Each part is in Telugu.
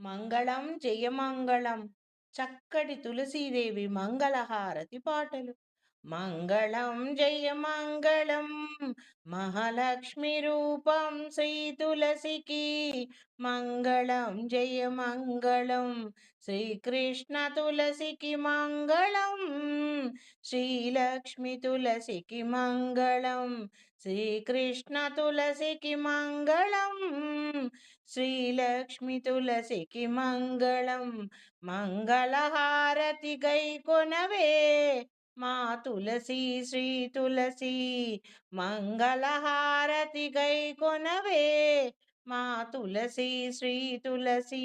మంగళం జయమంగళం చక్కటి తులసీదేవి మంగళహారతి పాటలు. మంగళం జయ మంగళం మహాలక్ష్మి రూపం శ్రీ తులసికి. మంగళం జయ మంగళం శ్రీకృష్ణ తులసికి మంగళం శ్రీలక్ష్మి తులసికి మంగళం శ్రీకృష్ణ తులసికి మంగళం శ్రీలక్ష్మి తులసికి మంగళం. మంగళహారతి గై కొనవే మా తులసి శ్రీ తులసి మంగళహారతి గై కొనవే. మా తులసి శ్రీ తులసి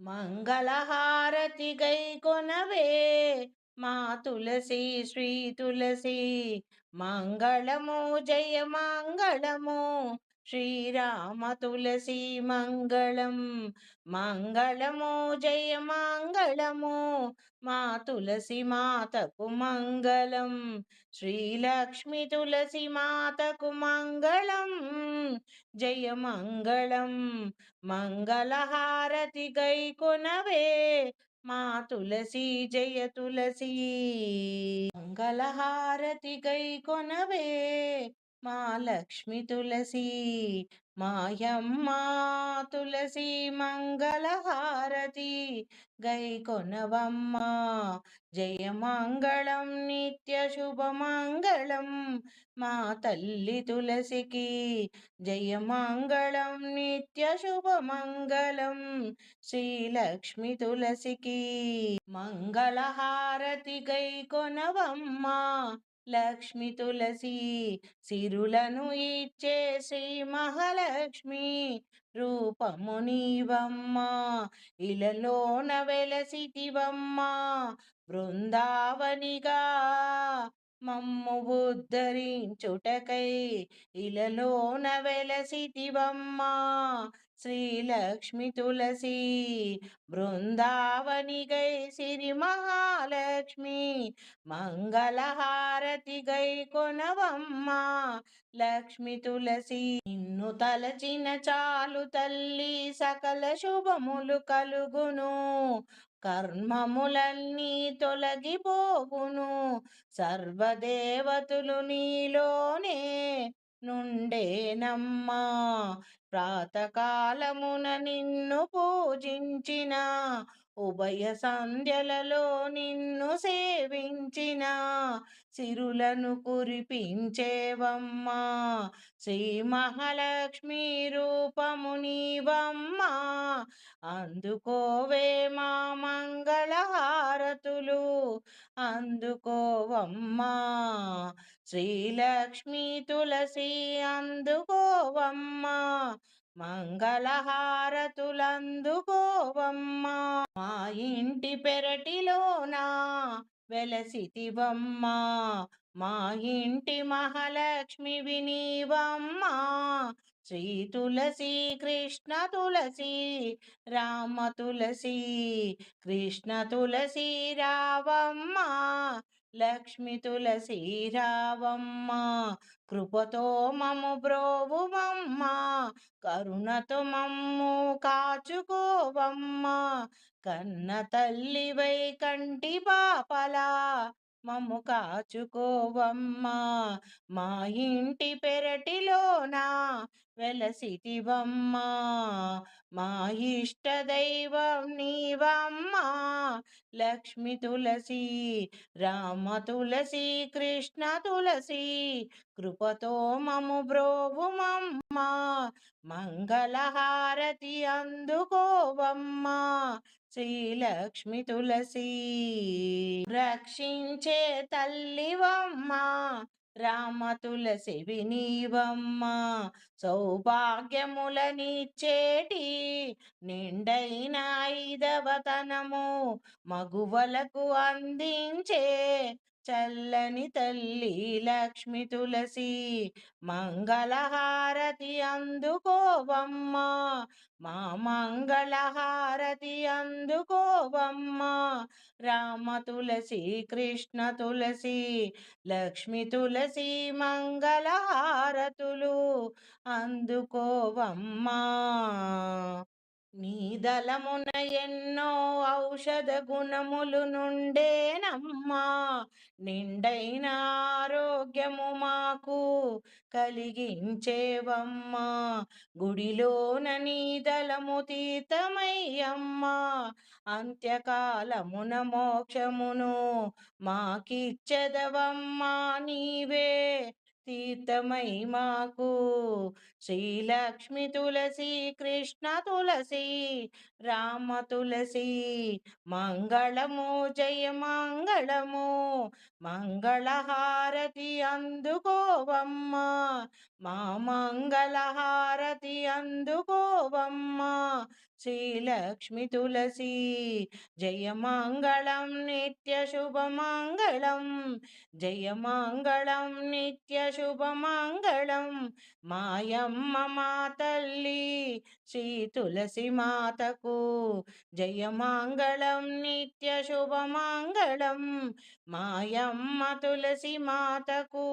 మంగళహారతి గై కొనవే. మా తులసి శ్రీ తులసి మంగళము జయ మంగళము. శ్రీరామ తులసి మంగళం. మంగళము జయ మంగళము మా తులసి మాతకు మంగళం. శ్రీలక్ష్మి తులసి మాతకు మంగళం. జయ మంగళం. మంగళహారతి గై కొనవే మా తులసి జయ తులసి. మంగళహారతి గై కొనవే మా లక్ష్మి తులసి మాయమ్మ తులసి మంగళహారతి గై కొనవమ్మ జయ మంగళం నిత్య శుభమంగళం మా తల్లి తులసికి జయ మంగళం నిత్య శుభమంగళం శ్రీలక్ష్మి తులసికి మంగళహారతి గై కొనవమ్మ లక్ష్మి తులసి సిరులను ఇచ్చే శ్రీ మహాలక్ష్మి. రూపము నీవమ్మ ఇలలోన వెలసిటివమ్మ బృందావనిగా మమ్ము ఉద్ధరించుటకై ఇలలోన వెలసిటివమ్మ శ్రీలక్ష్మి తులసి బృందావనిగై సిరి మహాలక్ష్మి మంగళహారతి గై కొనవమ్మ. లక్ష్మి తులసి నిన్ను తలచిన చాలు తల్లి సకల శుభములు కలుగును. కర్మములన్నీ తొలగిపోగును. సర్వదేవతులు నీలోనే నుండేనమ్మా. ప్రాతకాలమున నిన్ను పూజించిన ఉభయ సంధ్యలలో నిన్ను సేవించిన సిరులను కురిపించేవమ్మా. శ్రీ మహాలక్ష్మి రూపము నీవమ్మా. అందుకోవే మా మంగళహారతులు అందుకోవమ్మా. శ్రీలక్ష్మి తులసి అందుకోవమ్మా. మంగళహారతులందుకోవమ్మా మా ఇంటి పెరటిలోనా వెలసితివమ్మా మా ఇంటి మహాలక్ష్మి వినీవమ్మా శ్రీ తులసి కృష్ణ తులసి రామ తులసి కృష్ణ తులసి రావమ్మ లక్ష్మి తులసీరావమ్మ కృపతో మము బ్రోవుమమ్మ కరుణతో మమ్ము కాచుకోవమ్మ కన్న తల్లివై కంటి పాపలా మమ్ము కాచుకోవమ్మా మా ఇంటి పెరటిలోనా వెలసిటివమ్మా మా ఇష్ట దైవం నీవమ్మా. లక్ష్మి తులసి రామ తులసి కృష్ణ తులసి కృపతో మము బ్రోవుమమ్మా మంగళహారతి అందుకోవమ్మా శ్రీలక్ష్మి తులసి రక్షించే తల్లివమ్మ రామ తులసి వినీవమ్మ సౌభాగ్యములనిచ్చేటి నిండైన ఐదవతనము మగువలకు అందించే చల్లని తల్లి లక్ష్మి తులసి మంగళహారతి అందుకోవమ్మా. మా మంగళహారతి అందుకోవమ్మ. రామ తులసి కృష్ణ తులసి లక్ష్మి తులసి మంగళహారతులు అందుకోవమ్మా. నీ దళమున ఎన్నో ఔషధ గుణములు నుండేనమ్మా. నిండైన ఆరోగ్యము మాకు కలిగించేవమ్మా. గుడిలోన నీదలము తీర్థమయ్యమ్మా. అంత్యకాలమున మోక్షమును మాకిచ్చదవమ్మా. నీవే తీర్థమై మాకు. శ్రీలక్ష్మి తులసి కృష్ణ తులసి రామ తులసి మంగళము జయ మంగళము మంగళహారతి అందుకోవమ్మ మా మంగళహారతి అందుకోవమ్మ శ్రీలక్ష్మి తులసి జయ మంగళం నిత్య శుభమంగళం జయ మంగళం నిత్య శుభమంగళం మాయమ్మ మా తల్లి శ్రీ తులసి మాతకు జయ మంగళం నిత్య శుభమంగళం మాయమ్మ తులసి మాతకు.